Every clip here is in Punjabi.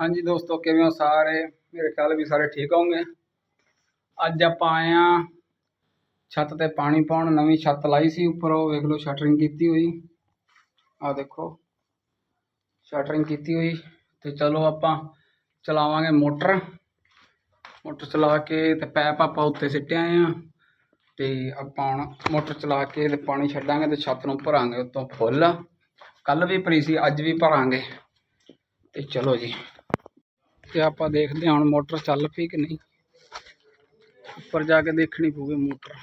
ਹਾਂਜੀ ਦੋਸਤੋ, ਕਿਵੇਂ ਹੋ ਸਾਰੇ? ਮੇਰੇ ਖਿਆਲ ਵੀ ਸਾਰੇ ਠੀਕ ਹੋਣਗੇ ਅੱਜ ਆਪਾਂ ਆਏ ਆ ਛੱਤ ਤੇ ਪਾਣੀ ਪਾਉਣ। ਨਵੀਂ ਛੱਤ ਲਾਈ ਸੀ ਉੱਪਰ। ਉਹ ਵੇਖ ਲਓ, ਸ਼ਟਰਿੰਗ ਕੀਤੀ ਹੋਈ। ਆ ਦੇਖੋ, ਸ਼ਟਰਿੰਗ ਕੀਤੀ ਹੋਈ। ਤੇ ਚਲੋ ਆਪਾਂ ਚਲਾਵਾਂਗੇ ਮੋਟਰ। ਮੋਟਰ ਚਲਾ ਕੇ ਤੇ ਪੈਪ ਆਪਾਂ ਉੱਤੇ ਸਿੱਟੇ ਆਏ ਆ। ਤੇ ਆਪਾਂ ਹੁਣ ਮੋਟਰ ਚਲਾ ਕੇ ਤੇ ਪਾਣੀ ਛੱਡਾਂਗੇ ਤੇ ਛੱਤ ਨੂੰ ਭਰਾਂਗੇ ਉੱਤੋਂ ਫੁੱਲ। ਕੱਲ ਵੀ ਭਰੀ ਸੀ, ਅੱਜ ਵੀ ਭਰਾਂਗੇ। ਤੇ ਚਲੋ ਜੀ। ਤੇ ਆਪਾਂ ਦੇਖਦੇ ਹਾਂ ਹੁਣ ਮੋਟਰ ਚੱਲ ਪਈ ਕਿ ਨਹੀਂ। ਉੱਪਰ ਜਾ ਕੇ ਦੇਖਣੀ ਪਊਗੀ ਮੋਟਰ।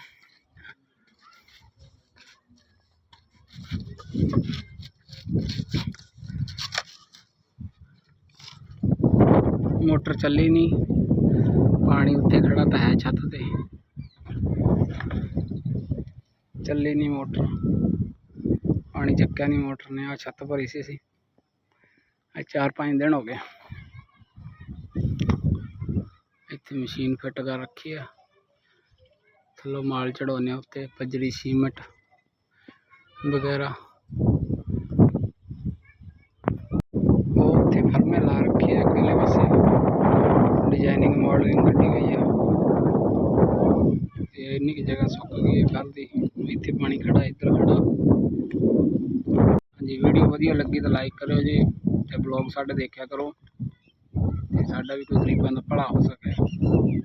ਮੋਟਰ ਚੱਲੀ ਨਹੀਂ। ਪਾਣੀ ਉੱਤੇ ਖੜਾ ਤਾਂ ਹੈ ਛੱਤ ਤੇ। ਚੱਲੀ ਨਹੀਂ ਮੋਟਰ। ਪਾਣੀ ਚੱਕਿਆ ਨਹੀਂ ਮੋਟਰ ਨੇ ਆ ਛੱਤ ਭਰੀ ਸੀ ਅਸੀਂ। ਅੱਜ ਚਾਰ ਪੰਜ ਦਿਨ ਹੋ ਗਏ। ਇੱਥੇ ਮਸ਼ੀਨ ਫਿੱਟ ਕਰ ਰੱਖੀ ਆ। ਥੱਲੋਂ ਮਾਲ ਚੜਾਉਂਦੇ ਆ ਉੱਤੇ ਪੱਜੜੀ ਸੀਮਟ ਵਗੈਰਾ। ਉਹ ਉੱਥੇ ਫਰਮੇ ਲਾ ਰੱਖੀ ਆ ਅਗਲੇ ਪਾਸੇ। ਡਿਜ਼ਾਈਨਿੰਗ, ਮਾਡਲਿੰਗ ਕੱਢੀ ਗਈ ਆ। ਤੇ ਇੰਨੀ ਕੁ ਜਗ੍ਹਾ ਸੁੱਕ ਗਈ ਹੈ ਕੱਲ੍ਹ ਦੀ। ਇੱਥੇ ਪਾਣੀ ਖੜਾ ਇੱਧਰ ਖੜਾ ਹਾਂਜੀ, ਵੀਡੀਓ ਵਧੀਆ ਲੱਗੀ ਤਾਂ ਲਾਈਕ ਕਰਿਓ ਜੀ ਤੇ ਬਲੌਗ ਸਾਡੇ ਦੇਖਿਆ ਕਰੋ। ਤੇ ਸਾਡਾ ਵੀ ਕੋਈ ਗਰੀਬਾਂ ਦਾ ਭਲਾ ਹੋ ਸਕੇ